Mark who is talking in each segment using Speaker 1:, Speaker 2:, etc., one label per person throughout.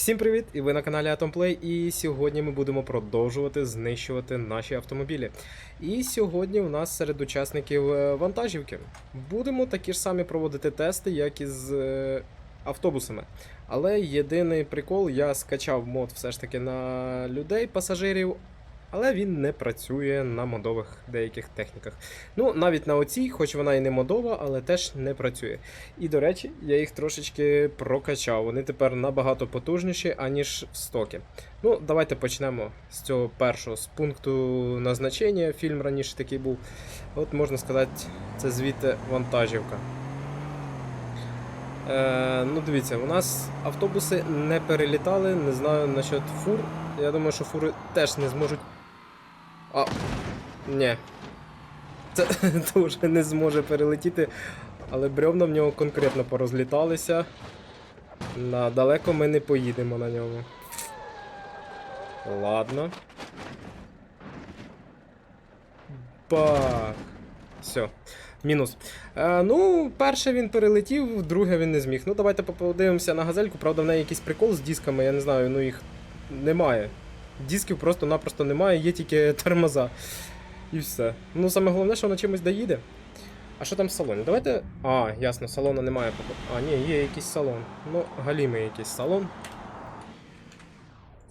Speaker 1: Всім привіт! І ви на каналі Atomplay. І сьогодні ми будемо продовжувати знищувати наші автомобілі. І сьогодні у нас серед учасників е, вантажівки. Будемо такі ж самі проводити тести, як і з е, автобусами. Але єдиний прикол, я скачав мод все ж таки на людей, пасажирів, але він не працює на модових деяких техніках. Ну, навіть на оцій, хоч вона і не модова, але теж не працює. І до речі, я їх трошечки прокачав. Вони тепер набагато потужніші, аніж в стокі. Ну, давайте почнемо з цього першого, з пункту назначення. Фільм раніше такий був. От можна сказати, це звідти вантажівка. Е, ну, дивіться, у нас автобуси не перелітали, не знаю насчет фур. Я думаю, що фури теж не зможуть. А. Ні. Це теж не зможе перелетіти. Але бревна в нього конкретно порозліталися. На далеко ми не поїдемо на ньому. Ладно. Бак. Все. Мінус. Е, ну, перше він перелетів, друге він не зміг. Ну, давайте подивимося на газельку. Правда, в неї якийсь прикол з дисками, я не знаю, ну їх немає. Дисків просто-напросто немає, є тільки тормоза. І все. Ну, саме головне, що вона чимось доїде. А що там в салоні? Давайте. А, ясно, салону немає. А, ні, є якийсь салон. Ну, галімий якийсь салон.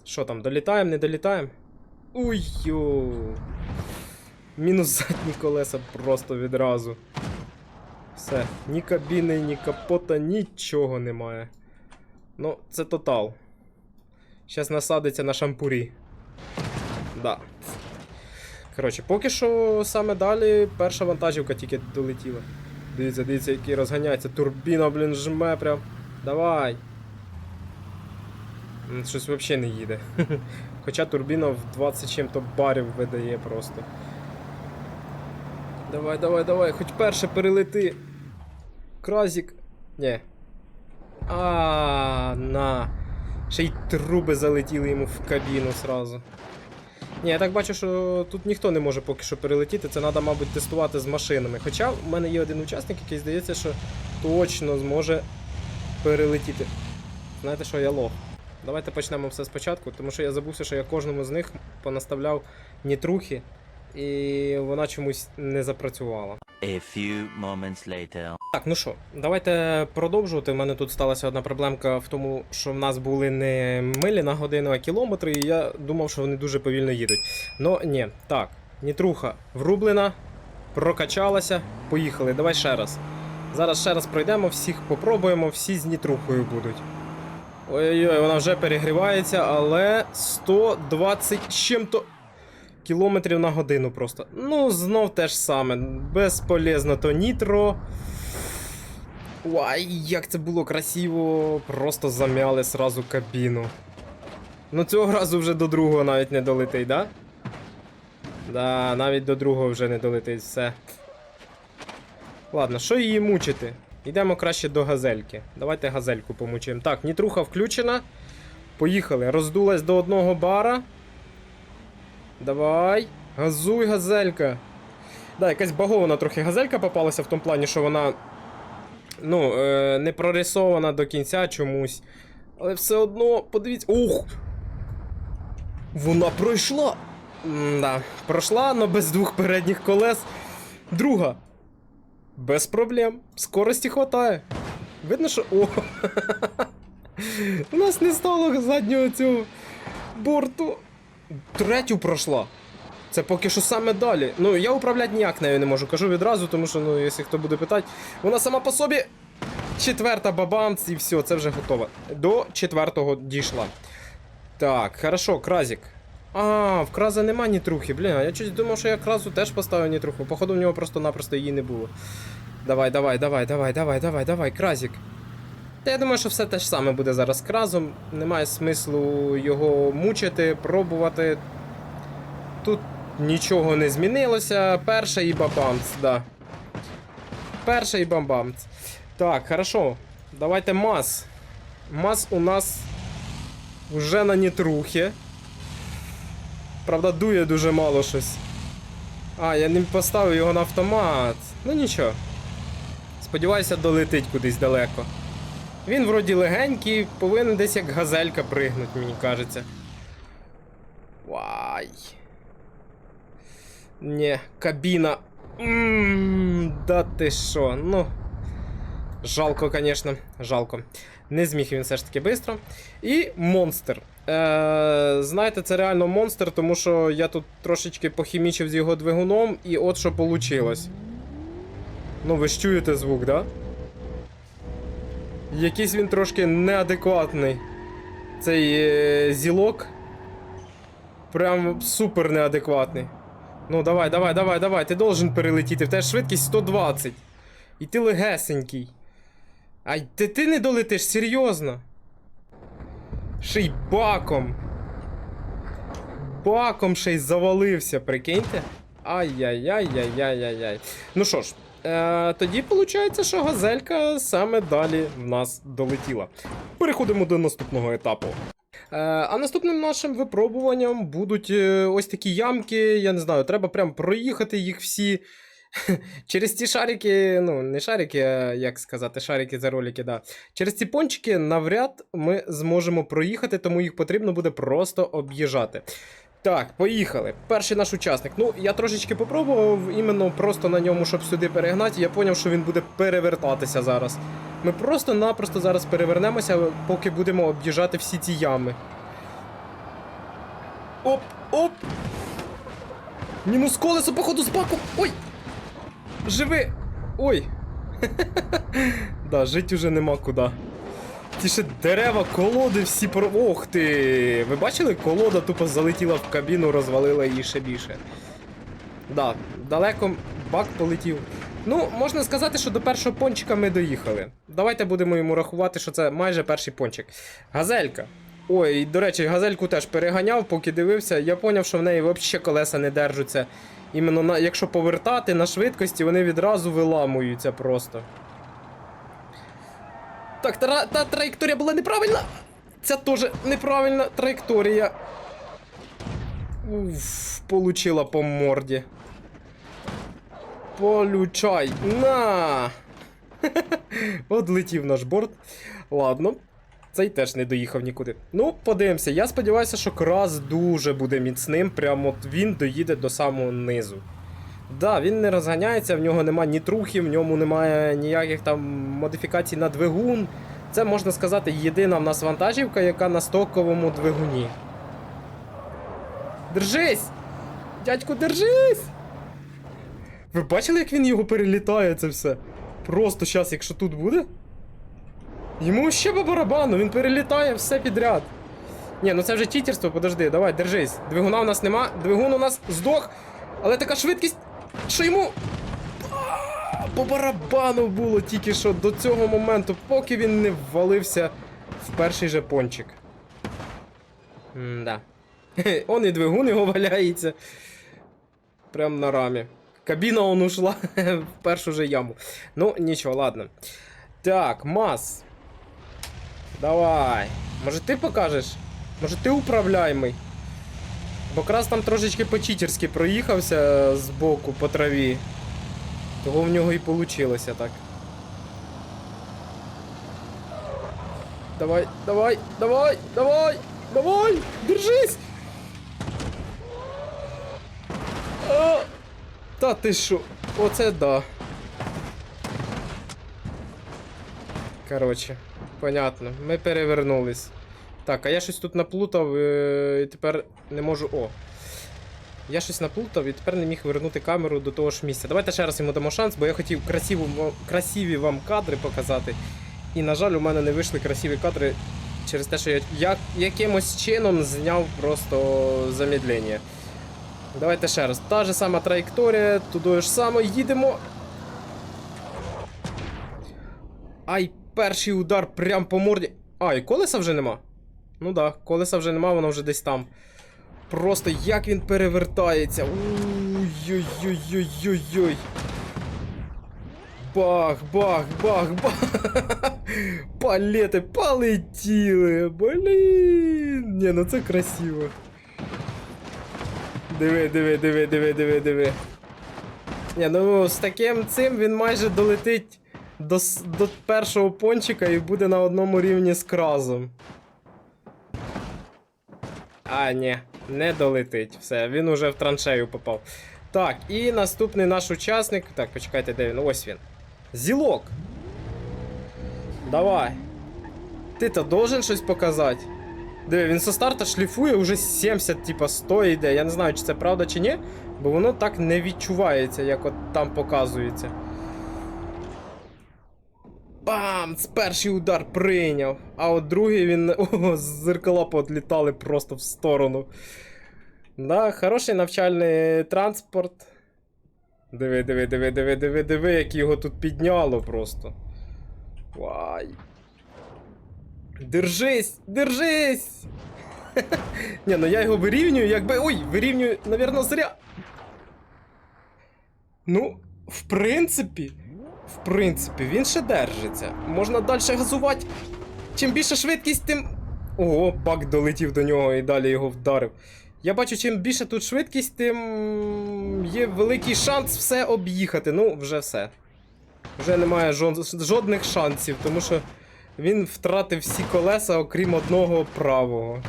Speaker 1: Що там, долітаємо, не долітаємо? Уй. Мінус задні колеса просто відразу. Все, ні кабіни, ні капота, нічого немає. Ну, це тотал. Щас насадиться на шампурі. Да. Коротше, поки що саме далі перша вантажівка тільки долетіла. Дивіться, дивіться, який розганяється. Турбіна, блін, жме прям. Давай. Щось взагалі не їде. Хоча турбіна в 20 чим-то барів видає просто. Давай, давай, давай, хоч перше перелети. Кразік. Ні. А, на. Ще й труби залетіли йому в кабіну сразу. Ні, я так бачу, що тут ніхто не може поки що перелетіти, це треба, мабуть, тестувати з машинами. Хоча в мене є один учасник, який здається, що точно зможе перелетіти. Знаєте що, я лох. Давайте почнемо все спочатку, тому що я забувся, що я кожному з них понаставляв нітрухи, і вона чомусь не запрацювала.
Speaker 2: A few moments later.
Speaker 1: Так, ну що, давайте продовжувати. У мене тут сталася одна проблемка в тому, що в нас були не милі на годину, а кілометри, і я думав, що вони дуже повільно їдуть. Ну ні, так, нітруха врублена, прокачалася, поїхали. Давай ще раз. Зараз ще раз пройдемо, всіх попробуємо, всі з нітрухою будуть. Ой-ой-ой, вона вже перегрівається, але 120 з чим-то кілометрів на годину просто. Ну, знов те ж саме. Безполезно то нітро. Ой, як це було красиво. Просто замяли сразу кабіну. Ну, цього разу вже до другого навіть не долетить, да? Да, навіть до другого вже не долетить, все. Ладно, що її мучити? Йдемо краще до газельки. Давайте газельку помучимо. Так, нітруха включена. Поїхали. Роздулась до одного бара. Давай. Газуй, газелька. Да, якась багована трохи газелька попалася в тому плані, що вона. Ну, е, не прорисована до кінця чомусь. Але все одно, подивіться. Ух! Вона пройшла! Да, пройшла, але без двох передніх колес. Друга. Без проблем. Скорості хватає. Видно, що. О! У нас не стало заднього цього борту. Третю пройшла. Це поки що саме далі. Ну, я управляти ніяк нею не можу, кажу відразу, тому що, ну, якщо хто буде питати, вона сама по собі. Четверта бабамц і все, це вже готово. До четвертого дійшла. Так, хорошо, кразік. А, в краза нема нітрухи, блін, я чуть думав, що я кразу теж поставив нітруху. Походу в нього просто-напросто її не було. Давай, давай, давай, давай, давай, давай, давай, кразік. Та я думаю, що все те ж саме буде зараз з кразом. Немає смислу його мучити, пробувати. Тут нічого не змінилося. Перша і бабамц, да. Перша і бамбамц. Так, хорошо. Давайте мас. Мас у нас вже на нітрухи. Правда, дує дуже мало щось. А, я не поставив його на автомат. Ну нічого. Сподіваюся, долетить кудись далеко. Він вроді легенький, повинен десь як газелька пригнуть, мені кажеться. Вай. Нє, кабіна. Ммм, да ти що, ну. Жалко, звісно, жалко. Не зміг він все ж таки швидко. І монстр. Е, знаєте, це реально монстр, тому що я тут трошечки похімічив з його двигуном, і от що вийшло. Ну, ви ж чуєте звук, да? Якийсь він трошки неадекватний. Цей е, зілок. Прям супер неадекватний. Ну, давай, давай, давай, давай. Ти должен перелетіти. В тебе швидкість 120. І ти легесенький. Ай, ти, ти не долетиш, серйозно. Ще баком. Баком ще й завалився, прикиньте. Ай-яй-яй-яй-яй-яй-яй. Ну що ж, е, тоді виходить, що газелька саме далі в нас долетіла. Переходимо до наступного етапу. Е, а наступним нашим випробуванням будуть е, ось такі ямки. Я не знаю, треба прям проїхати їх всі. Через ці шарики, ну, не шарики, а як сказати, шарики за ролики, да. Через ці пончики навряд ми зможемо проїхати, тому їх потрібно буде просто об'їжджати. Так, поїхали. Перший наш учасник. Ну, я трошечки попробував іменно просто на ньому, щоб сюди перегнати. Я зрозумів, що він буде перевертатися зараз. Ми просто-напросто зараз перевернемося, поки будемо об'їжджати всі ці ями. Оп, оп! Мінус колесо, походу, з баку. Ой! Живи! Ой! да, жить уже нема куди. Ті ще дерева, колоди всі про. Ох ти! Ви бачили, колода тупо залетіла в кабіну, розвалила її ще більше. Да, далеко бак полетів. Ну, можна сказати, що до першого пончика ми доїхали. Давайте будемо йому рахувати, що це майже перший пончик. Газелька. Ой, до речі, газельку теж переганяв, поки дивився. Я зрозумів, що в неї взагалі колеса не держаться. Іменно на, якщо повертати на швидкості, вони відразу виламуються просто. Так, та, та траєкторія була неправильна. Ця теж неправильна траєкторія. Уф, получила по морді. Получай. На! От летів наш борт. Ладно. Цей теж не доїхав нікуди. Ну, подивимося. Я сподіваюся, що крас дуже буде міцним. Прямо він доїде до самого низу. Да, він не розганяється, в нього немає ні трухів, в ньому немає ніяких там модифікацій на двигун. Це можна сказати єдина в нас вантажівка, яка на стоковому двигуні. Держись! Дядьку, держись! Ви бачили, як він його перелітає, це все? Просто зараз, якщо тут буде. Йому ще по барабану, він перелітає все підряд. Ні, ну це вже читерство, подожди, давай, держись. Двигуна у нас нема, двигун у нас здох, але така швидкість, що йому. По барабану було тільки що до цього моменту, поки він не ввалився в перший же пончик. М-да. Он і двигун його валяється. Прям на рамі. Кабіна он ушла в першу же яму. Ну, нічого, ладно. Так, мас. Давай. Може ти покажеш? Може ти управляємий? Бо крас там трошечки по-читерськи проїхався з боку по траві. Того в нього і получилося так. Давай, давай, давай, давай, давай, держись! А, та ти що? Оце да. Коротше, понятно. Ми перевернулись. Так, а я щось тут наплутав е, і тепер не можу. О. Я щось наплутав і тепер не міг вернути камеру до того ж місця. Давайте ще раз йому дамо шанс, бо я хотів красиву, красиві вам кадри показати. І, на жаль, у мене не вийшли красиві кадри через те, що я, я якимось чином зняв просто замедлення. Давайте ще раз. Та ж сама траєкторія, туди ж само їдемо. Ай, перший удар прям по морді. А, і колеса вже нема. Ну да, колеса вже нема, воно вже десь там. Просто як він перевертається. Ой-ой-ой-ой-ой-ой. Бах, бах, бах, бах. Палети полетіли. Блін. Ні, ну це красиво. Диви, диви, диви, диви, диви, диви. Ні, ну з таким цим він майже долетить до, до першого пончика і буде на одному рівні з кразом. А, ні, не долетить. Все, він уже в траншею попав. Так, і наступний наш учасник. Так, почекайте, де він? Ось він. Зілок. Давай. Ти то должен щось показати. Диви, він со старта шліфує уже 70, типа 100 йде. Я не знаю, чи це правда чи ні, бо воно так не відчувається, як от там показується. Бам! Перший удар прийняв. А от другий він. О, зеркала поодлітали просто в сторону. Да, хороший навчальний транспорт. Диви, диви, диви, диви, диви, диви, як його тут підняло просто. Вай. Держись! Держись! Ні, ну я його вирівнюю, якби. Ой, вирівнюю, навірно, зря. Ну, в принципі, в принципі, він ще держиться. Можна далі газувати. Чим більше швидкість, тим. Ого, бак долетів до нього і далі його вдарив. Я бачу, чим більше тут швидкість, тим є великий шанс все об'їхати. Ну, вже все. Вже немає жодних шансів, тому що він втратив всі колеса, окрім одного правого.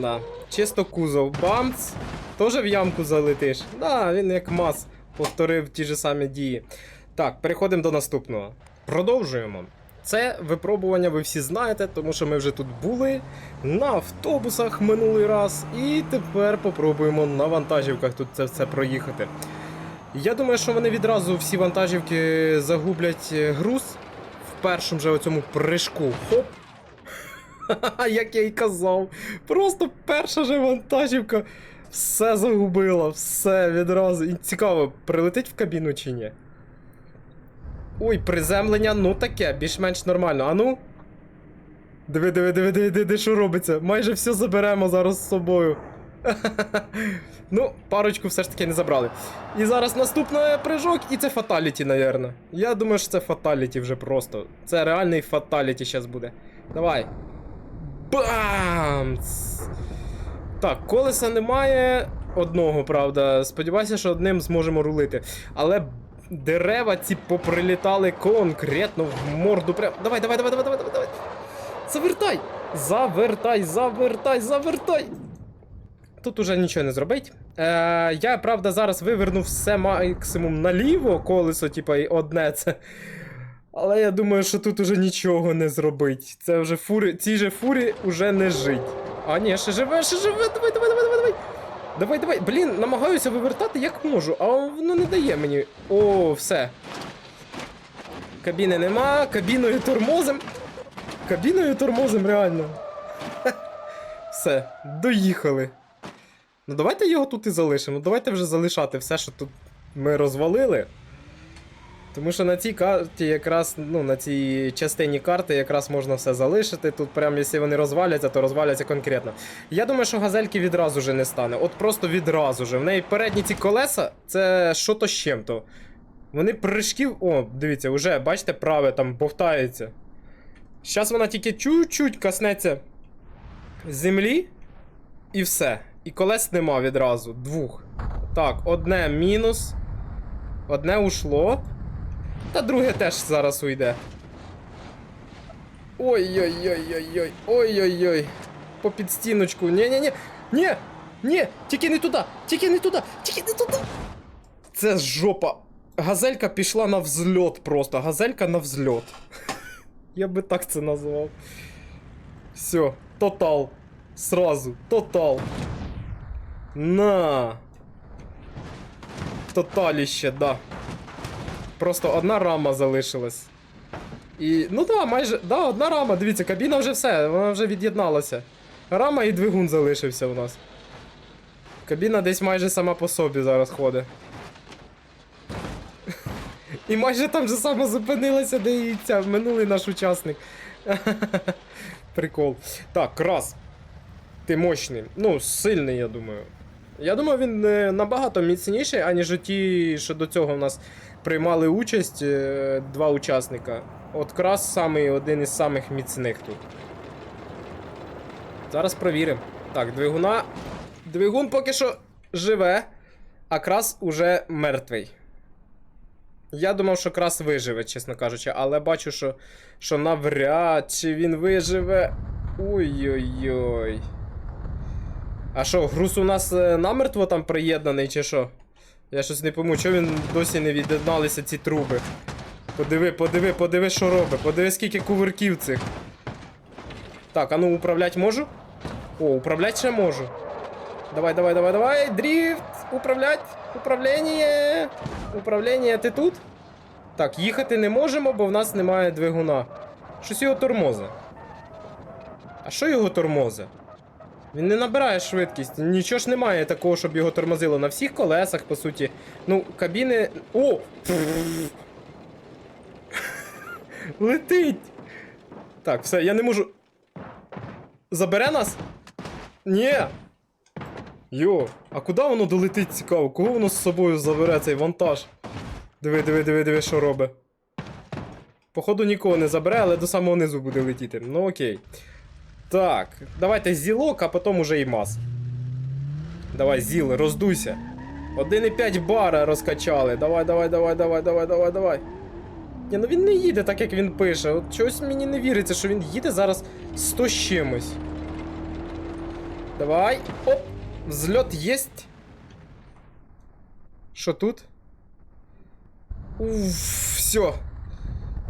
Speaker 1: Да. Чисто кузов. Бамц. Теж в ямку залетиш. Да, він як мас повторив ті ж самі дії. Так, переходимо до наступного. Продовжуємо. Це випробування ви всі знаєте, тому що ми вже тут були на автобусах минулий раз, і тепер попробуємо на вантажівках тут це все проїхати. Я думаю, що вони відразу всі вантажівки загублять е, груз в першому же оцьому прыжку. Хоп! Як я й казав. Просто перша же вантажівка все загубила, все відразу. І цікаво, прилетить в кабіну чи ні? Ой, приземлення, ну таке, більш-менш нормально. А ну? Диви, диви, диви, диви, диви, що робиться. Майже все заберемо зараз з собою. ну, парочку все ж таки не забрали. І зараз наступний прыжок, і це фаталіті, напевно. Я думаю, що це фаталіті вже просто. Це реальний фаталіті зараз буде. Давай. Бамц! Так, колеса немає. Одного, правда. Сподіваюся, що одним зможемо рулити. Але дерева ці поприлітали конкретно в морду. Прям. Давай, давай, давай, давай, давай, давай, давай. Завертай! Завертай, завертай, завертай! Тут уже нічого не зробить. Е, я, правда, зараз вивернув все максимум наліво, колесо, типа, і одне це. Але я думаю, що тут уже нічого не зробить. Це вже фури. Цій же фурі уже не жить. А ні, ще живе, ще живе. Давай, давай, давай, давай, давай. Давай, давай. Блін, намагаюся вивертати як можу, а воно не дає мені. О, все. Кабіни нема, кабіною тормозим. Кабіною тормозим, реально. Все, доїхали. Ну давайте його тут і залишимо. Давайте вже залишати все, що тут ми розвалили. Тому що на цій карті якраз, ну, на цій частині карти якраз можна все залишити. Тут прям, якщо вони розваляться, то розваляться конкретно. Я думаю, що газельки відразу же не стане. От просто відразу же. В неї передні ці колеса це що то з чим-то. Вони прыжків. О, дивіться, вже, бачите, праве там бовтається. Зараз вона тільки чуть-чуть коснеться землі, і все. І колес нема відразу. Двох. Так, одне мінус. Одне ушло. Та друге теж зараз уйде. Ой-ой-ой-ой-ой. Ой-ой-ой. По підстіночку. Ні-ні-ні. Ні! Ні! Тільки не туди! Тільки не туди! Тільки не туди! Це жопа. Газелька пішла на взльот просто. Газелька на взльот. Я би так це назвав. Все, тотал. Сразу. Тотал. На. Тоталіще, да. Просто одна рама залишилась. І. Ну да, майже. Да, одна рама, дивіться, кабіна вже все, вона вже від'єдналася. Рама і двигун залишився у нас. Кабіна десь майже сама по собі зараз ходить. І майже там же саме зупинилася, де і ця минулий наш учасник. Прикол. Так, раз. Ти мощний. Ну, сильний, я думаю. Я думаю, він е, набагато міцніший, аніж ті, що до цього в нас приймали участь е, два учасника. От крас самий один із самих міцних тут. Зараз провіримо. Так, двигуна. Двигун поки що живе, а крас уже мертвий. Я думав, що крас виживе, чесно кажучи, але бачу, що, що навряд чи він виживе. Ой-ой-ой. А що, груз у нас е, намертво там приєднаний, чи що? Я щось не пойму, чого він досі не від'єдналися ці труби. Подиви, подиви, подиви, що робить. Подиви, скільки кувырків цих. Так, а ну управлять можу? О, управлять ще можу. Давай, давай, давай, давай. Дрифт! Управлять! Управління! Управління, ти тут? Так, їхати не можемо, бо в нас немає двигуна. Щось його тормозе. А що його тормозе? Він не набирає швидкість. Нічого ж немає такого, щоб його тормозило. На всіх колесах, по суті. Ну, кабіни. О! Летить! Так, все, я не можу. Забере нас? Ні. Йо, а куди воно долетить цікаво? Кого воно з собою забере цей вантаж? Диви, диви, диви, диви, що робить. Походу нікого не забере, але до самого низу буде летіти. Ну окей. Так, давайте зілок, а потім уже і мас. Давай, зіл, роздуйся. 1,5 бара розкачали. Давай, давай, давай, давай, давай, давай, давай. Ні, ну він не їде так, як він пише. От чогось мені не віриться, що він їде зараз 100 з чимось. Давай. Оп! Взлет єсть. Що тут? Уф, все.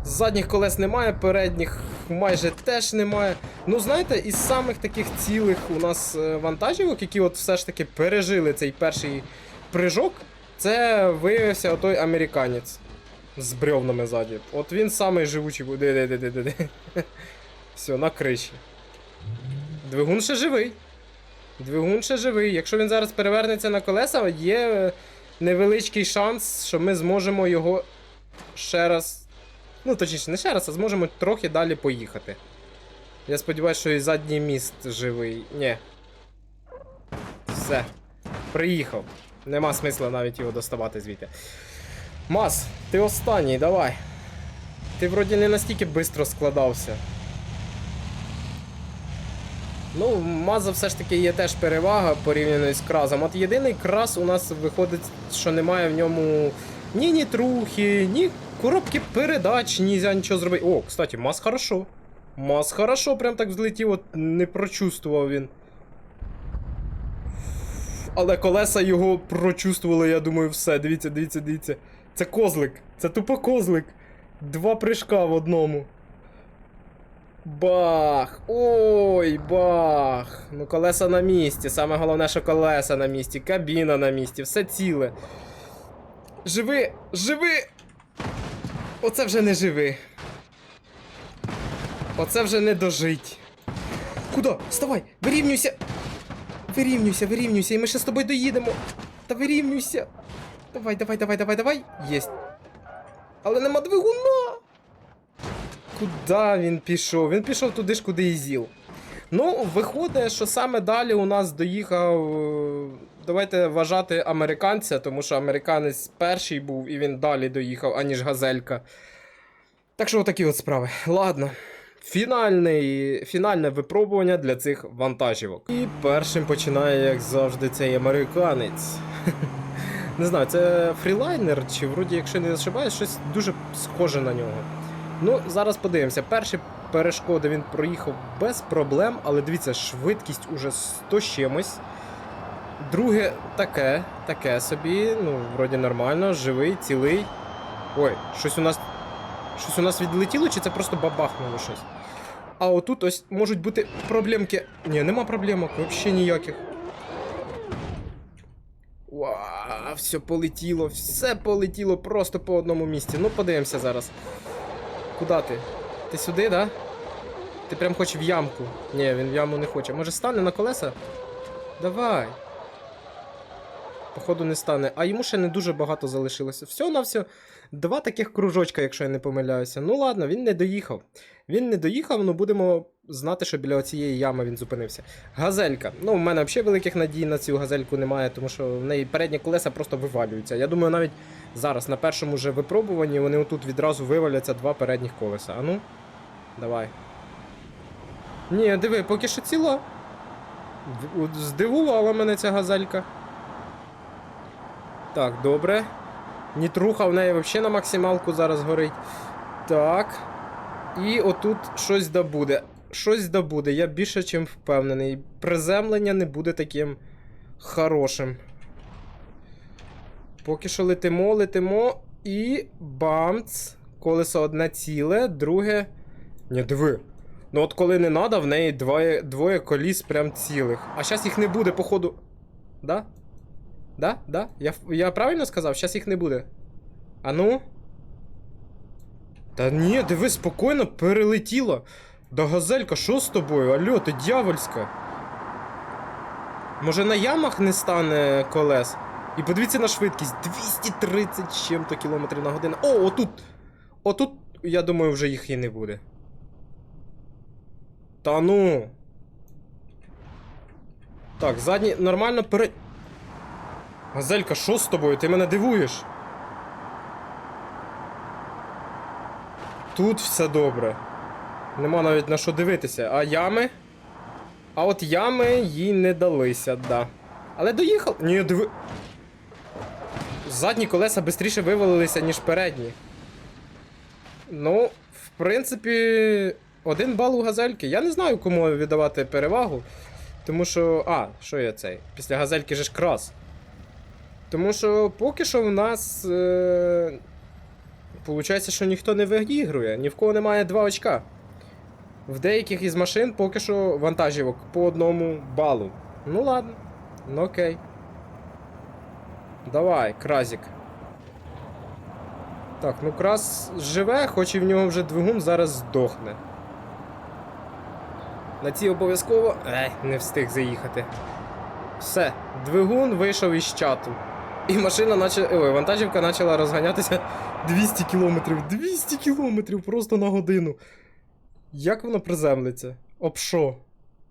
Speaker 1: Задніх колес немає, передніх майже теж немає. Ну, знаєте, із самих таких цілих у нас е, вантажівок, які от все ж таки пережили цей перший прыжок, це виявився той американець з бревнами ззаді. От він самий живучий був. Все, на криші. Двигун ще живий. Двигун ще живий. Якщо він зараз перевернеться на колеса, є е, невеличкий шанс, що ми зможемо його ще раз. Ну, точніше, не ще раз, а зможемо трохи далі поїхати. Я сподіваюся, що і задній міст живий. Ні. Все. Приїхав. Нема смисла навіть його доставати звідти. Мас, ти останній, давай. Ти вроді не настільки швидко складався. Ну, в Маза все ж таки є теж перевага порівняно з кразом. От єдиний крас у нас виходить, що немає в ньому ні нітрухи, ні коробки передач, нельзя нічого зробити. О, кстати, Маз хорошо. Маз хорошо, прям так взлетів, от не прочувствував він. Але колеса його прочувствували, я думаю, все. Дивіться, дивіться, дивіться. Це козлик. Це тупо козлик. Два прыжка в одному. Бах! Ой, бах! Ну, колеса на місці. Саме головне, що колеса на місці, кабіна на місці, все ціле. Живи! Живи! Оце вже не живи. Оце вже не дожить. Куда? Вставай! Вирівнюйся! Вирівнюйся, вирівнюйся, і ми ще з тобою доїдемо. Та вирівнюйся. Давай, давай, давай, давай, давай. Єсть. Але нема двигуна. Куда він пішов? Він пішов туди ж, куди і зіл. Ну, виходить, що саме далі у нас доїхав. е, Давайте вважати американця, тому що американець перший був і він далі доїхав, аніж газелька. Так що отакі от справи. Ладно. Фінальний, фінальне випробування для цих вантажівок. І першим починає, як завжди, цей американець. Не знаю, це фрілайнер, чи вроді, якщо не ошибаюсь, щось дуже схоже на нього. Ну, зараз подивимося. Перші перешкоди він проїхав без проблем, але дивіться, швидкість уже 100 з чимось. Друге таке, таке собі, ну, вроді нормально, живий, цілий. Ой, щось у нас. Щось у нас відлетіло, чи це просто бабахнуло щось? А отут ось можуть бути проблемки. Ні, нема проблемок, взагалі ніяких. Вау, все полетіло, все полетіло просто по одному місці. Ну, подивимося зараз. Куда ти? Ти сюди, да? Ти прям хочеш в ямку. Ні, він в яму не хоче. Може стане на колеса? Давай. Походу не стане. А йому ще не дуже багато залишилося. Всього на все два таких кружочка, якщо я не помиляюся. Ну ладно, він не доїхав. Він не доїхав, ну будемо знати, що біля цієї ями він зупинився. Газелька. Ну, в мене взагалі великих надій на цю газельку немає, тому що в неї передні колеса просто вивалюються. Я думаю, навіть зараз на першому же випробуванні вони отут відразу виваляться два передніх колеса. А ну, давай. Ні, диви, поки що ціла. Здивувала мене ця газелька. Так, добре. Нітруха в неї взагалі на максималку зараз горить. Так. І отут щось добуде. Щось добуде, я більше чим впевнений. Приземлення не буде таким хорошим. Поки що летимо, летимо і бамц. Колесо одне ціле, друге. Ні, диви. Ну от коли не надо, в неї двоє, двоє коліс прям цілих. А зараз їх не буде, походу. Да? Да? Да? Я, я правильно сказав? Зараз їх не буде. А ну? Та ні, диви, спокійно перелетіла. Да газелька, що з тобою? Алло, ти дьявольська. Може на ямах не стане колес? І подивіться на швидкість 230 з чим-то кілометрів на годину. О, отут! Отут, я думаю, вже їх і не буде. Та ну. Так, задній нормально пере. Газелька, що з тобою? Ти мене дивуєш? Тут все добре. Нема навіть на що дивитися. А ями? А от ями їй не далися, да. Але доїхав. Ні, диви. Задні колеса швидше вивалилися, ніж передні. Ну, в принципі, один бал у газельки. Я не знаю, кому віддавати перевагу. Тому що. А, що я цей? Після газельки же ж крас. Тому що поки що в нас. Е... Получається, що ніхто не вигігрує, ні в кого немає 2 очка. В деяких із машин поки що вантажівок по одному балу. Ну ладно, ну окей. Давай, кразік. Так, ну крас живе, хоч і в нього вже двигун зараз здохне. На ці обов'язково. Ей, не встиг заїхати. Все, двигун вийшов із чату. І машина наче. Ой, вантажівка почала розганятися 200 кілометрів. 200 кілометрів просто на годину. Як вона приземлиться? Об що?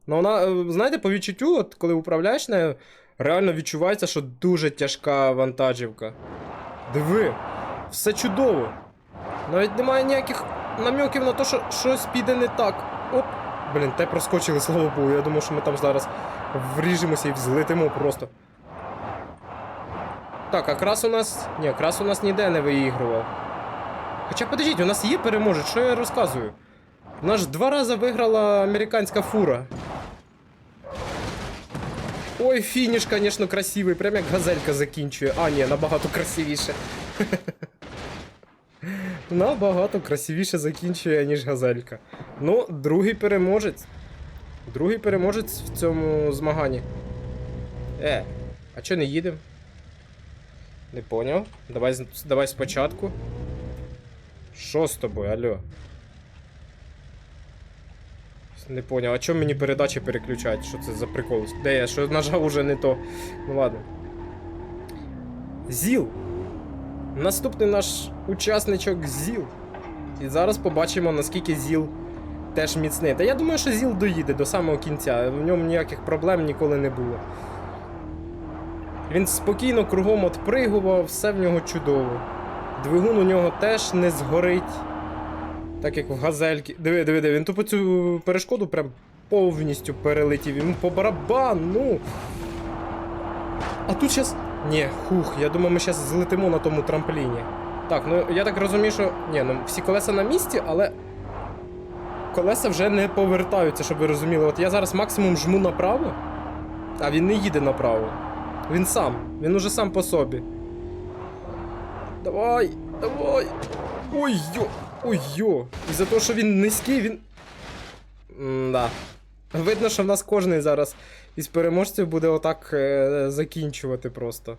Speaker 1: Ну вона, е, знаєте, по відчуттю, от коли управляєш нею, реально відчувається, що дуже тяжка вантажівка. Диви, все чудово. Навіть немає ніяких намеків на те, що щось піде не так. Оп! Блін, те проскочили, слава Богу. Я думав, що ми там зараз вріжемося і взлетимо просто. Так, а крас у нас. Ні, крас у нас ніде не виігрував. Хоча подождіть, у нас є переможець, що я розказую? У нас ж два рази виграла американська фура. Ой, фініш, звісно, красивий, прям як газелька закінчує. А, ні, набагато красивіше. Набагато красивіше закінчує, ніж газелька. Ну, другий переможець. Другий переможець в цьому змаганні. Е, а чо не їдемо? Не поняв. Давай, давай спочатку. Що з тобою, алло? Не поняв, а чому мені передачі переключать? Що це за прикол? Де я? Що нажав уже не то. Ну ладно. Зіл. Наступний наш учасничок Зіл. І зараз побачимо, наскільки Зіл теж міцний. Та я думаю, що Зіл доїде до самого кінця. В ньому ніяких проблем ніколи не було. Він спокійно кругом отпригував, все в нього чудово. Двигун у нього теж не згорить. Так як в газельки. Диви, диви, диви, він тупо цю перешкоду прям повністю перелетів. Йому по барабану. А тут зараз. Ні, хух, я думаю, ми зараз злетимо на тому трампліні. Так, ну я так розумію, що. Ні, ну всі колеса на місці, але. Колеса вже не повертаються, щоб ви розуміли. От я зараз максимум жму направо, а він не їде направо. Він сам. Він уже сам по собі. Давай, давай. Ой йо, ой йо. І за те, що він низький, він. Да. Видно, що в нас кожний зараз із переможців буде отак е, закінчувати просто.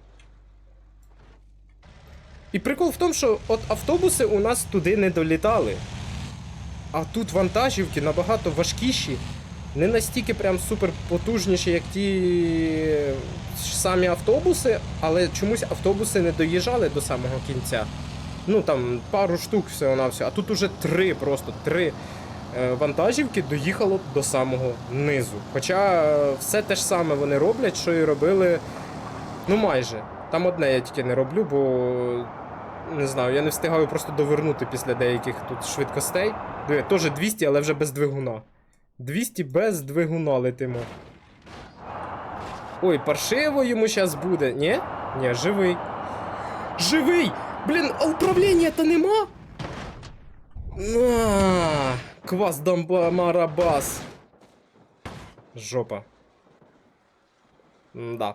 Speaker 1: І прикол в тому, що от автобуси у нас туди не долітали. А тут вантажівки набагато важкіші, не настільки прям супер потужніші, як ті самі автобуси, але чомусь автобуси не доїжджали до самого кінця. Ну там пару штук всього на все. А тут уже три, просто три е, вантажівки доїхало до самого низу. Хоча е, все те ж саме вони роблять, що і робили. Ну майже. Там одне я тільки не роблю, бо не знаю, я не встигаю просто довернути після деяких тут швидкостей. Теж 200, але вже без двигуна. 200 без двигуна летимо. Ой, паршиво йому зараз буде. Ні? Ні, живий. Живий! Блін, а управління то нема? На, квас Дамбамарабас. Жопа. Да.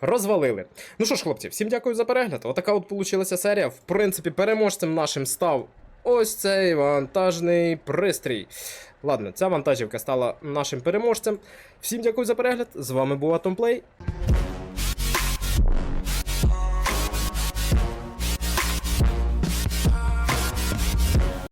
Speaker 1: Розвалили. Ну що ж, хлопці, всім дякую за перегляд. Отака от получилася серія. В принципі, переможцем нашим став ось цей вантажний пристрій. Ладно, ця вантажівка стала нашим переможцем. Всім дякую за перегляд. З вами був Атомплей.